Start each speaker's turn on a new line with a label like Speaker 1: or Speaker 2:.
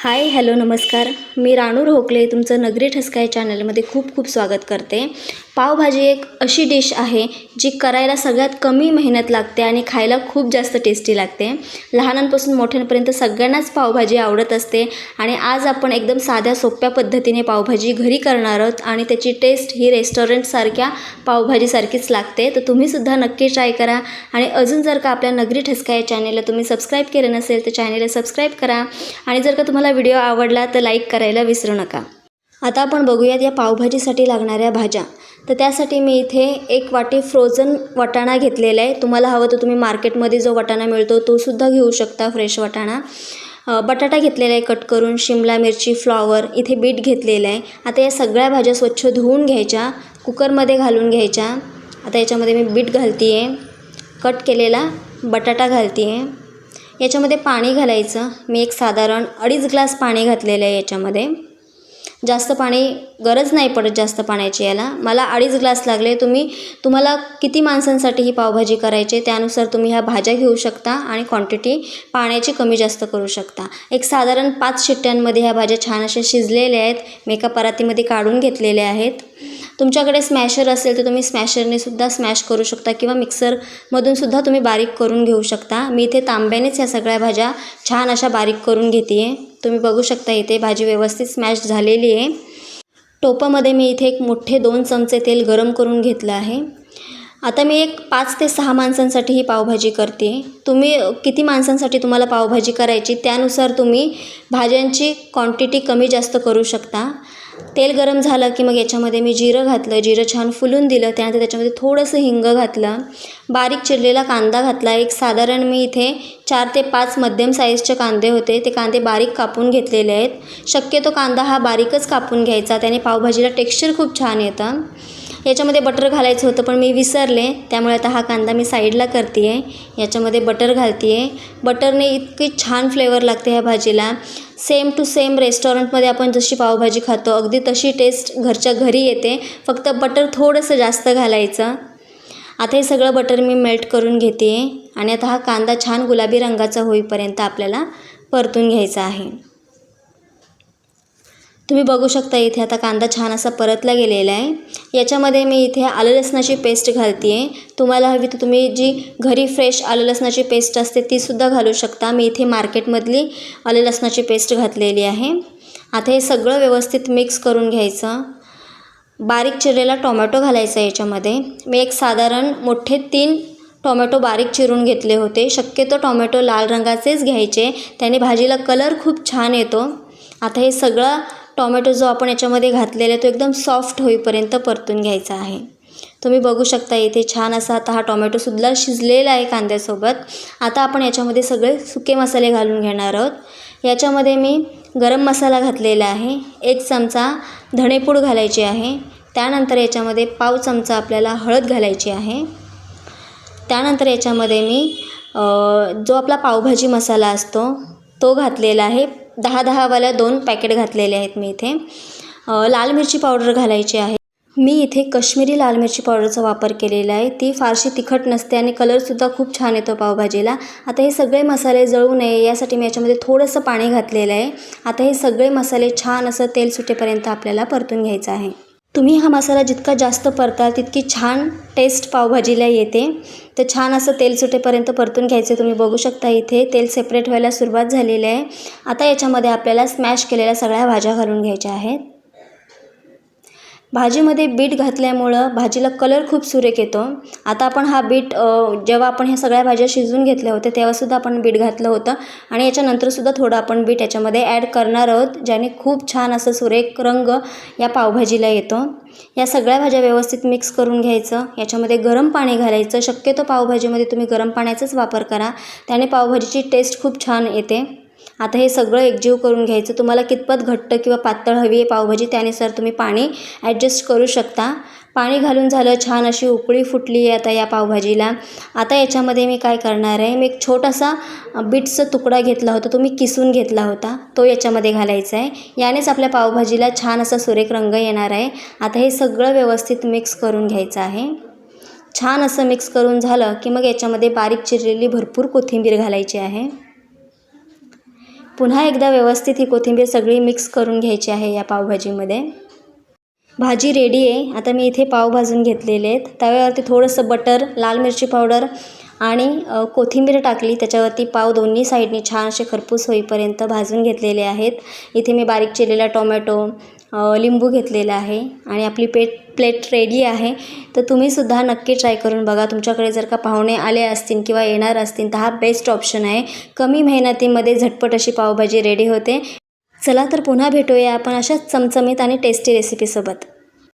Speaker 1: Hi hello नमस्कार. मी राणू रोखले तुमचं नगरी ठसकाय चॅनलमध्ये खूप खूप स्वागत करते. पावभाजी एक अशी डिश आहे जी करायला सगळ्यात कमी मेहनत लागते आणि खायला खूप जास्त टेस्टी लागते. लहानांपासून मोठ्यांपर्यंत सगळ्यांनाच पावभाजी आवडत असते आणि आज आपण एकदम साध्या सोप्या पद्धतीने पावभाजी घरी करणार आहोत आणि त्याची टेस्ट ही रेस्टॉरंटसारख्या पावभाजीसारखीच लागते. तर तुम्हीसुद्धा नक्की ट्राय करा आणि अजून जर का आपल्या नगरी ठसका या चॅनेलला तुम्ही सबस्क्राईब केलं नसेल तर चॅनेलला सबस्क्राईब करा आणि जर का तुम्हाला व्हिडिओ आवडला तर लाईक करायला विसरू नका. आता आपण बघूयात या पावभाजीसाठी लागणाऱ्या भाज्या. तर त्यासाठी मी इथे एक वाटी फ्रोझन वाटाणा घेतलेला आहे. तुम्हाला हवं तर तुम्ही मार्केटमध्ये जो वाटाणा मिळतो तो सुद्धा घेऊ शकता फ्रेश वाटाणा. बटाटा घेतलेला आहे कट करून शिमला मिरची फ्लॉवर इथे बीट घेतलेलं आहे. आता या सगळ्या भाज्या स्वच्छ धुवून घ्यायच्या कुकरमध्ये घालून घ्यायच्या. आता याच्यामध्ये मी बीट घालते आहे कट केलेला बटाटा घालते आहे याच्यामध्ये पाणी घालायचं. मी एक साधारण अडीच ग्लास पाणी घातलेलं आहे याच्यामध्ये. जास्त पाणी गरज नाही पडत जास्त पाण्याची याला. मला अडीच ग्लास लागले. तुम्ही तुम्हाला किती माणसांसाठी ही पावभाजी करायची आहे? त्यानुसार तुम्ही ह्या भाज्या घेऊ शकता आणि क्वांटिटी पाण्याची कमी जास्त करू शकता. एक साधारण पाच शिट्ट्यांमध्ये ह्या भाज्या छान अशा शिजलेल्या आहेत. मी एका परातीमध्ये काढून घेतलेल्या आहेत. तुमच्याकडे स्मॅशर असेल तर तुम्ही स्मॅशरने सुद्धा स्मॅश करू शकता किंवा मिक्सरमधून सुद्धा तुम्ही बारीक करून घेऊ शकता. मी इथे तांब्यानेच ह्या सगळ्या भाज्या छान अशा बारीक करून घेते आहे तुम्ही बघू शकता इथे भाजी व्यवस्थित स्मॅश झालेली आहे. टोपामध्ये मी इथे एक मोठे दोन चमचे तेल गरम करून घेतलं आहे. आता मी एक पाच ते सहा माणसांसाठी ही पावभाजी करते. तुम्ही किती माणसांसाठी तुम्हाला पावभाजी करायची त्यानुसार तुम्ही भाज्यांची क्वांटिटी कमी जास्त करू शकता. तेल गरम झालं की मग याच्यामध्ये मी जिरं घातलं जिरं छान फुलून दिलं त्यानंतर त्याच्यामध्ये थोडंसं हिंग घातलं बारीक चिरलेला कांदा घातला एक साधारण मी इथे चार ते पाच मध्यम साईजचे कांदे होते ते कांदे बारीक कापून घेतलेले आहेत. शक्यतो कांदा हा बारीकच कापून घ्यायचा त्याने पावभाजीला टेक्स्चर खूप छान येतं. याच्यामध्ये बटर घालायचं होतं पण मी विसरले. त्यामुळे आता हा कांदा मी साईडला करते आहे याच्यामध्ये बटर घालते आहे बटरने इतकी छान फ्लेवर लागते ह्या भाजीला. सेम टू सेम रेस्टॉरंटमध्ये आपण जशी पावभाजी खातो अगदी तशी टेस्ट घरच्या घरी येते. फक्त बटर थोडंसं जास्त घालायचं. आता हे सगळं बटर मी मेल्ट करून घेते आणि आता हा कांदा छान गुलाबी रंगाचा होईपर्यंत आपल्याला परतून घ्यायचा आहे. तुम्ही बघू शकता इथे आता कांदा छान असा परतला गेलेला आहे. याच्यामध्ये मी इथे आलं लसणाची पेस्ट घालते आहे तुम्हाला हवी तर तुम्ही जी घरी फ्रेश आलं लसणाची पेस्ट असते तीसुद्धा घालू शकता. मी इथे मार्केटमधली आलं लसणाची पेस्ट घातलेली आहे. आता हे सगळं व्यवस्थित मिक्स करून घ्यायचं. बारीक चिरलेला टोमॅटो घालायचा याच्यामध्ये. मी एक साधारण मोठे तीन टोमॅटो बारीक चिरून घेतले होते. शक्यतो टोमॅटो लाल रंगाचेच घ्यायचे. त्याने भाजीला कलर खूप छान येतो. आता हे सगळं टोमॅटो जो आपण याच्यामध्ये घातलेला आहे तो एकदम सॉफ्ट होईपर्यंत परतून घ्यायचा आहे. तुम्ही बघू शकता इथे छान असा आता हा टोमॅटोसुद्धा शिजलेला आहे कांद्यासोबत. आता आपण याच्यामध्ये सगळे सुके मसाले घालून घेणार आहोत. याच्यामध्ये मी गरम मसाला घातलेला आहे. एक चमचा धणेपूड घालायची आहे. त्यानंतर याच्यामध्ये पाव चमचा आपल्याला हळद घालायची आहे. त्यानंतर याच्यामध्ये मी जो आपला पावभाजी मसाला असतो तो घातलेला आहे. दहा दहावाल्या दोन पॅकेट घातलेले आहेत मी इथे. लाल मिरची पावडर घालायची आहे. मी इथे कश्मीरी लाल मिरची पावडरचा वापर केलेला आहे. ती फारशी तिखट नसते आणि कलरसुद्धा खूप छान येतो पावभाजीला. आता हे सगळे मसाले जळू नये यासाठी मी याच्यामध्ये थोडंसं पाणी घातलेलं आहे. आता हे सगळे मसाले छान असं तेल सुटेपर्यंत आपल्याला परतून घ्यायचं आहे. तुम्ही हा मसाला जितका जास्त परताल तितकी छान टेस्ट पावभाजीला येते. तर छान असं तेल सुटेपर्यंत परतून घ्यायचं तुम्ही बघू शकता इथे. तेल सेपरेट व्हायला सुरुवात झालेली आहे. आता याच्यामध्ये आपल्याला स्मॅश केलेल्या सगळ्या भाज्या घालून घ्यायच्या आहेत. भाजीमध्ये बीट घातल्यामुळं भाजीला कलर खूप सुरेख येतो. आता आपण हा बीट जेव्हा आपण ह्या सगळ्या भाज्या शिजवून घेतल्या होत्या तेव्हासुद्धा आपण बीट घातलं होतं. आणि याच्यानंतरसुद्धा थोडं आपण बीट याच्यामध्ये ॲड करणार आहोत ज्याने खूप छान असं सुरेख रंग या पावभाजीला येतो. या सगळ्या भाज्या व्यवस्थित मिक्स करून घ्यायचं. याच्यामध्ये गरम पाणी घालायचं. शक्यतो पावभाजीमध्ये तुम्ही गरम पाण्याचाच वापर करा. त्याने पावभाजीची टेस्ट खूप छान येते. आता हे सगळं एकजीव करून घ्यायचं. तुम्हाला कितपत घट्ट किंवा पातळ हवी आहे पावभाजी त्यानुसार तुम्ही पाणी ॲडजस्ट करू शकता. पाणी घालून झालं छान अशी उकळी फुटली आहे आता या पावभाजीला. आता याच्यामध्ये मी काय करणार आहे? मी एक छोटासा बीटचा तुकडा घेतला होता तो मी किसून घेतला होता. तो याच्यामध्ये घालायचा आहे. यानेच आपल्या पावभाजीला छान असा सुरेख रंग येणार आहे. आता हे सगळं व्यवस्थित मिक्स करून घ्यायचं आहे. छान असं मिक्स करून झालं की मग याच्यामध्ये बारीक चिरलेली भरपूर कोथिंबीर घालायची आहे. पुन्हा एकदा व्यवस्थित ही कोथिंबीर सगळी मिक्स करून घ्यायची आहे या पावभाजीमध्ये. भाजी रेडी आहे. आता मी इथे पाव भाजून घेतलेले आहेत. तव्यावरती थोडंसं बटर लाल मिरची पावडर आणि कोथिंबीर टाकली. त्याच्यावरती पाव दोन्ही साईडनी छान असे खरपूस होईपर्यंत भाजून घेतलेले आहेत. इथे मी बारीक चिरलेला टोमॅटो लिंबू घेतलेला आहे आणि आपली पेट प्लेट रेडी आहे. तर तुम्हीसुद्धा नक्की ट्राय करून बघा. तुमच्याकडे जर का पाहुणे आले असतील किंवा येणार असतील तर हा बेस्ट ऑप्शन आहे. कमी मेहनतीमध्ये झटपट अशी पावभाजी रेडी होते. चला तर पुन्हा भेटूया आपण अशाच चमचमीत आणि टेस्टी रेसिपीसोबत